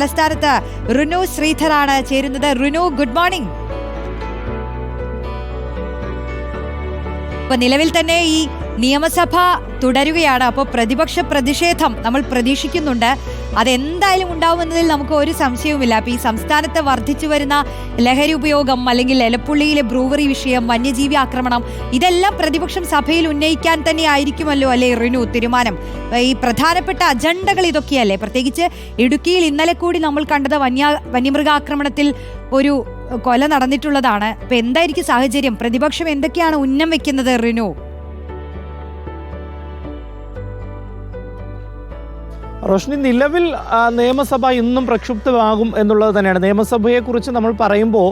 തലസ്ഥാനത്ത് റുനു ശ്രീധറാണ് ചേരുന്നത്. റുനു good morning ഇപ്പൊ നിലവിൽ തന്നെ ഈ നിയമസഭ തുടരുകയാണ്. അപ്പോൾ പ്രതിപക്ഷ പ്രതിഷേധം നമ്മൾ പ്രതീക്ഷിക്കുന്നുണ്ട്. അതെന്തായാലും ഉണ്ടാവുമെന്നതിൽ നമുക്ക് ഒരു സംശയവുമില്ല. അപ്പോൾ ഈ സംസ്ഥാനത്ത് വർദ്ധിച്ചു വരുന്ന ലഹരി ഉപയോഗം അല്ലെങ്കിൽ എലപ്പുള്ളിയിലെ ബ്രൂവറി വിഷയം വന്യജീവി ആക്രമണം ഇതെല്ലാം പ്രതിപക്ഷം സഭയിൽ ഉന്നയിക്കാൻ തന്നെ ആയിരിക്കുമല്ലോ അല്ലേ റിനു തീരുമാനം? ഈ പ്രധാനപ്പെട്ട അജണ്ടകൾ ഇതൊക്കെയല്ലേ? പ്രത്യേകിച്ച് ഇടുക്കിയിൽ ഇന്നലെ കൂടി നമ്മൾ കണ്ടത് വന്യ വന്യമൃഗാക്രമണത്തിൽ ഒരു കൊല നടന്നിട്ടുള്ളതാണ്. അപ്പൊ എന്തായിരിക്കും സാഹചര്യം? പ്രതിപക്ഷം എന്തൊക്കെയാണ് ഉന്നം വെക്കുന്നത് റിനു? റോഷ്നി നിലവിൽ നിയമസഭ ഇന്നും പ്രക്ഷുബ്ധമാകും എന്നുള്ളത് തന്നെയാണ്. നിയമസഭയെക്കുറിച്ച് നമ്മൾ പറയുമ്പോൾ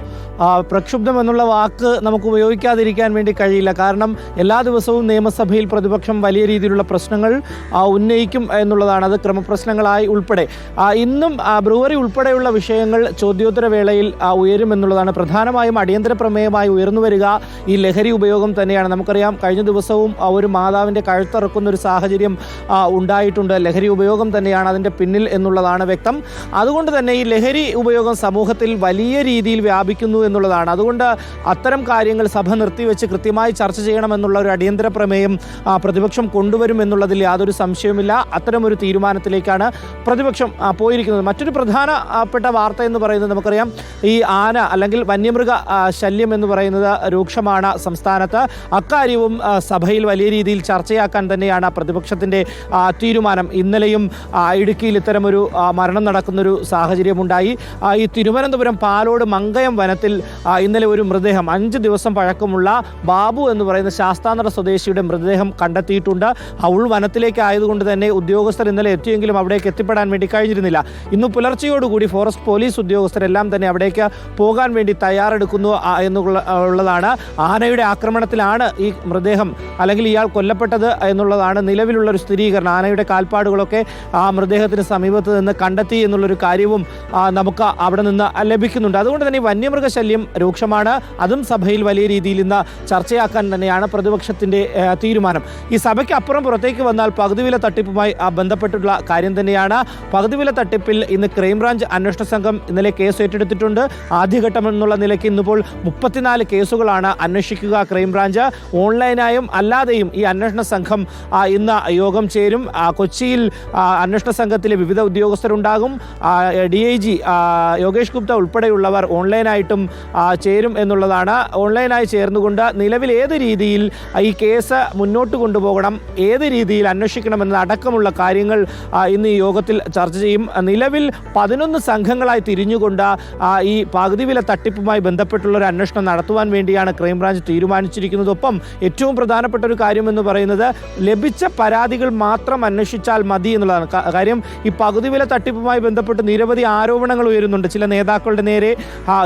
പ്രക്ഷുബ്ധം എന്നുള്ള വാക്ക് നമുക്ക് ഉപയോഗിക്കാതിരിക്കാൻ വേണ്ടി കഴിയില്ല. കാരണം എല്ലാ ദിവസവും നിയമസഭയിൽ പ്രതിപക്ഷം വലിയ രീതിയിലുള്ള പ്രശ്നങ്ങൾ ഉന്നയിക്കും എന്നുള്ളതാണ്. അത് ക്രമപ്രശ്നങ്ങളായി ഉൾപ്പെടെ. ഇന്നും ബ്രൂവറി ഉൾപ്പെടെയുള്ള വിഷയങ്ങൾ ചോദ്യോത്തര വേളയിൽ ആ, ഉയരുമെന്നുള്ളതാണ് പ്രധാനമായും അടിയന്തര പ്രമേയമായി ഉയർന്നു വരിക ഈ ലഹരി ഉപയോഗം തന്നെയാണ്. നമുക്കറിയാം കഴിഞ്ഞ ദിവസവും ഒരു മാതാവിന്റെ കഴുത്തറക്കുന്ന ഒരു സാഹചര്യം ഉണ്ടായിട്ടുണ്ട്. ലഹരി ഉപയോഗം തന്നെയാണ് അതിന്റെ പിന്നിൽ എന്നുള്ളതാണ് വ്യക്തം. അതുകൊണ്ട് തന്നെ ഈ ലഹരി ഉപയോഗം സമൂഹത്തിൽ വലിയ രീതിയിൽ വ്യാപിക്കുന്നു എന്നുള്ളതാണ്. അതുകൊണ്ട് അത്തരം കാര്യങ്ങൾ സഭ നിർത്തിവെച്ച് കൃത്യമായി ചർച്ച ചെയ്യണമെന്നുള്ള ഒരു അടിയന്തര പ്രമേയം പ്രതിപക്ഷം കൊണ്ടുവരും എന്നുള്ളതിൽ യാതൊരു സംശയവുമില്ല. അത്തരം ഒരു തീരുമാനത്തിലേക്കാണ് പ്രതിപക്ഷം പോയിരിക്കുന്നത്. മറ്റൊരു പ്രധാനപ്പെട്ട വാർത്ത എന്ന് പറയുന്നത് നമുക്കറിയാം. ഈ ആന അല്ലെങ്കിൽ വന്യമൃഗ ശല്യം എന്ന് പറയുന്നത് രൂക്ഷമാണ് സംസ്ഥാനത്ത്. അക്കാര്യവും സഭയിൽ വലിയ രീതിയിൽ ചർച്ചയാക്കാൻ തന്നെയാണ് പ്രതിപക്ഷത്തിന്റെ തീരുമാനം. ഇന്നലെയും ഇടുക്കിയിൽ ഇത്തരമൊരു മരണം നടക്കുന്നൊരു സാഹചര്യമുണ്ടായി. ഈ തിരുവനന്തപുരം പാലോട് മങ്കയം വനത്തിൽ ഇന്നലെ ഒരു മൃതദേഹം അഞ്ച് ദിവസം പഴക്കമുള്ള ബാബു എന്ന് പറയുന്ന ശാസ്താനട സ്വദേശിയുടെ മൃതദേഹം കണ്ടെത്തിയിട്ടുണ്ട്. ഉൾ വനത്തിലേക്ക് ആയതുകൊണ്ട് തന്നെ ഉദ്യോഗസ്ഥർ ഇന്നലെ എത്തിയെങ്കിലും അവിടേക്ക് എത്തിപ്പെടാൻ വേണ്ടി കഴിഞ്ഞിരുന്നില്ല. ഇന്ന് പുലർച്ചയോടുകൂടി ഫോറസ്റ്റ് പോലീസ് ഉദ്യോഗസ്ഥരെല്ലാം തന്നെ അവിടേക്ക് പോകാൻ വേണ്ടി തയ്യാറെടുക്കുന്നു എന്നുള്ളതാണ് ആനയുടെ ആക്രമണത്തിലാണ് ഈ മൃതദേഹം അല്ലെങ്കിൽ ഇയാൾ കൊല്ലപ്പെട്ടത് എന്നുള്ളതാണ് നിലവിലുള്ള ഒരു സ്ഥിരീകരണം. ആനയുടെ കാൽപ്പാടുകളൊക്കെ ആ മൃതദേഹത്തിന് സമീപത്ത് നിന്ന് കണ്ടെത്തി എന്നുള്ളൊരു കാര്യവും നമുക്ക് അവിടെ നിന്ന് ലഭിക്കുന്നുണ്ട്. അതുകൊണ്ട് തന്നെ വന്യമൃഗശല്യം രൂക്ഷമാണ്. അതും സഭയിൽ വലിയ രീതിയിൽ ഇന്ന് ചർച്ചയാക്കാൻ തന്നെയാണ് പ്രതിപക്ഷത്തിന്റെ തീരുമാനം. ഈ സഭയ്ക്ക് അപ്പുറം പുറത്തേക്ക് വന്നാൽ പകുതിവില തട്ടിപ്പുമായി ബന്ധപ്പെട്ടുള്ള കാര്യം തന്നെയാണ്. പകുതിവില തട്ടിപ്പിൽ ഇന്ന് ക്രൈംബ്രാഞ്ച് അന്വേഷണ സംഘം ഇന്നലെ കേസ് ഏറ്റെടുത്തിട്ടുണ്ട്. ആദ്യഘട്ടം എന്നുള്ള നിലയ്ക്ക് ഇന്നിപ്പോൾ മുപ്പത്തിനാല് കേസുകളാണ് അന്വേഷിക്കുക ക്രൈംബ്രാഞ്ച്. ഓൺലൈനായും അല്ലാതെയും ഈ അന്വേഷണ സംഘം ഇന്ന് യോഗം ചേരും. കൊച്ചിയിൽ അന്വേഷണ സംഘത്തിലെ വിവിധ ഉദ്യോഗസ്ഥരുണ്ടാകും. D I G Yogesh Gupta ഉൾപ്പെടെയുള്ളവർ ഓൺലൈനായിട്ടും ചേരും എന്നുള്ളതാണ്. ഓൺലൈനായി ചേർന്നുകൊണ്ട് നിലവിൽ ഏത് രീതിയിൽ ഈ കേസ് മുന്നോട്ട് കൊണ്ടുപോകണം ഏത് രീതിയിൽ അന്വേഷിക്കണം അടക്കമുള്ള കാര്യങ്ങൾ ഇന്ന് ഈ യോഗത്തിൽ ചർച്ച ചെയ്യും. നിലവിൽ പതിനൊന്ന് സംഘങ്ങളായി തിരിഞ്ഞുകൊണ്ട് ഈ പകുതി വില തട്ടിപ്പുമായി ബന്ധപ്പെട്ടുള്ള ഒരു അന്വേഷണം നടത്തുവാൻ വേണ്ടിയാണ് ക്രൈംബ്രാഞ്ച് തീരുമാനിച്ചിരിക്കുന്നത്. ഒപ്പം ഏറ്റവും പ്രധാനപ്പെട്ട ഒരു കാര്യം എന്ന് പറയുന്നത് ലഭിച്ച പരാതികൾ മാത്രം അന്വേഷിച്ചാൽ മതി എന്നുള്ളതാണ്. കാര്യം ഈ പകുതി വില തട്ടിപ്പുമായി ബന്ധപ്പെട്ട് നിരവധി ആരോപണങ്ങൾ ഉയരുന്നുണ്ട്. ചില നേതാക്കളുടെ നേരെ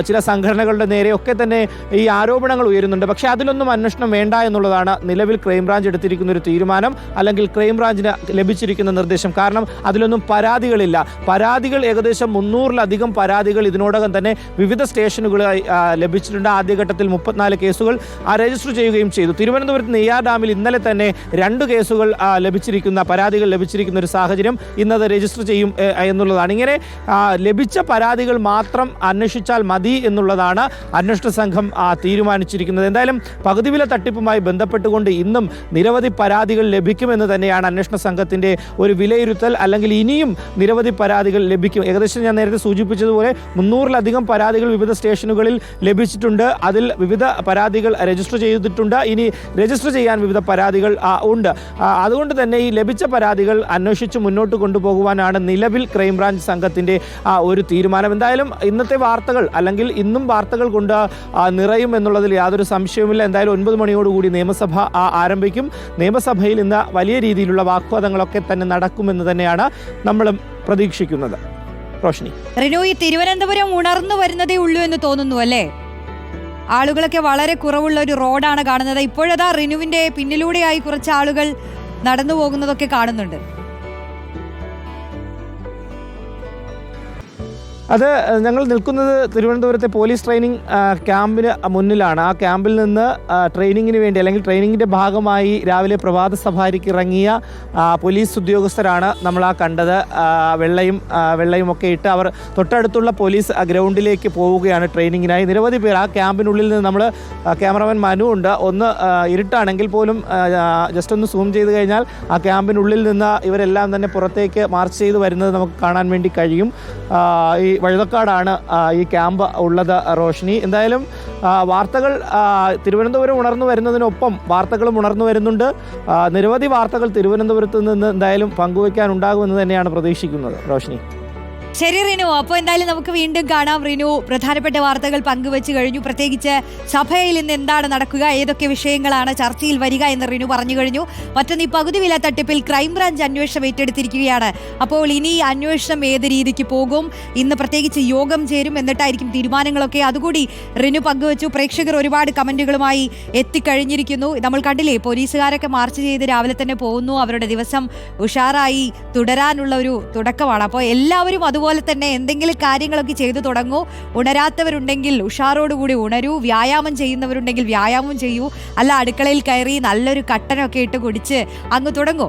ചില സംഘടനകളുടെ നേരെ ഒക്കെ തന്നെ ഈ ആരോപണങ്ങൾ ഉയരുന്നുണ്ട്. പക്ഷേ അതിലൊന്നും അന്വേഷണം വേണ്ട എന്നുള്ളതാണ് നിലവിൽ ക്രൈംബ്രാഞ്ച് എടുത്തിരിക്കുന്ന ഒരു തീരുമാനം അല്ലെങ്കിൽ ക്രൈംബ്രാഞ്ചിന് ലഭിച്ചിരിക്കുന്ന നിർദ്ദേശം. കാരണം അതിലൊന്നും പരാതികളില്ല. പരാതികൾ ഏകദേശം മുന്നൂറിലധികം പരാതികൾ ഇതിനോടകം തന്നെ വിവിധ സ്റ്റേഷനുകളായി ലഭിച്ചിട്ടുണ്ട്. ആദ്യഘട്ടത്തിൽ മുപ്പത്തിനാല് കേസുകൾ രജിസ്റ്റർ ചെയ്യുകയും ചെയ്തു. തിരുവനന്തപുരത്ത് നെയ്യാർ ഡാമിൽ ഇന്നലെ തന്നെ രണ്ട് കേസുകൾ ലഭിച്ചിരിക്കുന്ന പരാതികൾ ലഭിച്ചിരിക്കുന്ന ഒരു സാഹചര്യം ഇന്നത് രജിസ്റ്റർ ചെയ്യും എന്നുള്ളതാണ്. ഇങ്ങനെ ലഭിച്ച പരാതികൾ മാത്രം അന്വേഷിച്ചാൽ മതി എന്നുള്ളതാണ് അന്വേഷണ സംഘം തീരുമാനിച്ചിരിക്കുന്നത്. എന്തായാലും പകുതി വില തട്ടിപ്പുമായി ബന്ധപ്പെട്ടുകൊണ്ട് ഇന്നും നിരവധി പരാതികൾ ലഭിക്കുമെന്ന് തന്നെയാണ് അന്വേഷണ സംഘത്തിന്റെ ഒരു വിലയിരുത്തൽ. അല്ലെങ്കിൽ ഇനിയും നിരവധി പരാതികൾ ലഭിക്കും. ഏകദേശം ഞാൻ നേരത്തെ സൂചിപ്പിച്ചതുപോലെ മുന്നൂറിലധികം പരാതികൾ വിവിധ സ്റ്റേഷനുകളിൽ ലഭിച്ചിട്ടുണ്ട്. അതിൽ വിവിധ പരാതികൾ രജിസ്റ്റർ ചെയ്തിട്ടുണ്ട്. ഇനി രജിസ്റ്റർ ചെയ്യാൻ വിവിധ പരാതികൾ ഉണ്ട്. അതുകൊണ്ട് തന്നെ ഈ ലഭിച്ച പരാതികൾ അന്വേഷിച്ച് മുന്നോട്ട് കൊണ്ടുപോകുവാനാണ് നിലവിൽ ക്രൈംബ്രാഞ്ച് സംഘത്തിന്റെ ഒരു തീരുമാനം. എന്തായാലും ഇന്നത്തെ വാർത്തകൾ അല്ലെങ്കിൽ ഇന്നും വാർത്തകൾ കൊണ്ട് നിറയും എന്നുള്ളതിൽ യാതൊരു സംശയവുമില്ല. എന്തായാലും ഒൻപത് മണിയോടുകൂടി നിയമസഭ ആരംഭിക്കും. നിയമസഭയിൽ ഇന്ന് വലിയ രീതിയിലുള്ള വാക്വാദങ്ങളൊക്കെ തന്നെ നടക്കുമെന്ന് തന്നെയാണ് നമ്മളും പ്രതീക്ഷിക്കുന്നത്. റോഷിനി. റിനു തിരുവനന്തപുരം ഉണർന്നു വരുന്നതേ ഉള്ളൂ എന്ന് തോന്നുന്നു അല്ലേ? ആളുകളൊക്കെ വളരെ കുറവുള്ള ഒരു റോഡാണ് കാണുന്നത്. ഇപ്പോഴതാ റിനുവിന്റെ പിന്നിലൂടെയായി കുറച്ച് ആളുകൾ നടന്നു പോകുന്നതൊക്കെ കാണുന്നുണ്ട്. അത് ഞങ്ങൾ നിൽക്കുന്നത് തിരുവനന്തപുരത്തെ പോലീസ് ട്രെയിനിങ് ക്യാമ്പിന് മുന്നിലാണ്. ആ ക്യാമ്പിൽ നിന്ന് ട്രെയിനിങ്ങിന് വേണ്ടി അല്ലെങ്കിൽ ട്രെയിനിങ്ങിന്റെ ഭാഗമായി രാവിലെ പ്രഭാത സഫാരിക്ക് ഇറങ്ങിയ പോലീസ് ഉദ്യോഗസ്ഥരാണ് നമ്മൾ ആ കണ്ടത് വെള്ളയും വെള്ളയും ഒക്കെ ഇട്ട് അവർ തൊട്ടടുത്തുള്ള പോലീസ് ഗ്രൗണ്ടിലേക്ക് പോവുകയാണ് ട്രെയിനിങ്ങിനായി. നിരവധി പേർ ആ ക്യാമ്പിനുള്ളിൽ നിന്ന് നമ്മൾ ക്യാമറമാൻ മനു ഉണ്ട്. ഒന്ന് ഇരുട്ടാണെങ്കിൽ പോലും ജസ്റ്റ് ഒന്ന് സൂം ചെയ്ത് കഴിഞ്ഞാൽ ആ ക്യാമ്പിനുള്ളിൽ നിന്ന് ഇവരെല്ലാം തന്നെ പുറത്തേക്ക് മാർച്ച് ചെയ്ത് വരുന്നത് നമുക്ക് കാണാൻ വേണ്ടി കഴിയും. ഈ വഴുതക്കാടാണ് ഈ ക്യാമ്പ് ഉള്ളത് റോഷിനി. എന്തായാലും വാർത്തകൾ തിരുവനന്തപുരം ഉണർന്നു വരുന്നതിനൊപ്പം വാർത്തകളും ഉണർന്നു വരുന്നുണ്ട്. നിരവധി വാർത്തകൾ തിരുവനന്തപുരത്ത് നിന്ന് എന്തായാലും പങ്കുവയ്ക്കാനുണ്ടാകുമെന്ന് തന്നെയാണ് പ്രതീക്ഷിക്കുന്നത്. റോഷിനി. ശരി റിനു. അപ്പോൾ എന്തായാലും നമുക്ക് വീണ്ടും കാണാം റിനു. പ്രധാനപ്പെട്ട വാർത്തകൾ പങ്കുവെച്ച് കഴിഞ്ഞു. പ്രത്യേകിച്ച് സഭയിൽ ഇന്ന് എന്താണ് നടക്കുക ഏതൊക്കെ വിഷയങ്ങളാണ് ചർച്ചയിൽ വരിക എന്ന് റിനു പറഞ്ഞു കഴിഞ്ഞു. മറ്റൊന്ന് ഈ പകുതി വില തട്ടിപ്പിൽ ക്രൈംബ്രാഞ്ച് അന്വേഷണം ഏറ്റെടുത്തിരിക്കുകയാണ്. അപ്പോൾ ഇനി അന്വേഷണം ഏത് രീതിക്ക് പോകും ഇന്ന് പ്രത്യേകിച്ച് യോഗം ചേരും എന്നിട്ടായിരിക്കും തീരുമാനങ്ങളൊക്കെ. അതുകൂടി റിനു പങ്കുവച്ചു. പ്രേക്ഷകർ ഒരുപാട് കമന്റുകളുമായി എത്തിക്കഴിഞ്ഞിരിക്കുന്നു. നമ്മൾ കണ്ടില്ലേ പോലീസുകാരൊക്കെ മാർച്ച് ചെയ്ത് രാവിലെ തന്നെ പോകുന്നു. അവരുടെ ദിവസം ഉഷാറായി തുടരാനുള്ള ഒരു തുടക്കമാണ്. അപ്പോൾ എല്ലാവരും അതുപോലെ തന്നെ എന്തെങ്കിലും കാര്യങ്ങളൊക്കെ ചെയ്തു തുടങ്ങൂ. ഉണരാത്തവരുണ്ടെങ്കിൽ ഉഷാറോടുകൂടി ഉണരൂ. വ്യായാമം ചെയ്യുന്നവരുണ്ടെങ്കിൽ വ്യായാമം ചെയ്യൂ. അല്ല അടുക്കളയിൽ കയറി നല്ലൊരു കട്ടനൊക്കെ ഇട്ട് കുടിച്ച് അങ്ങ് തുടങ്ങൂ.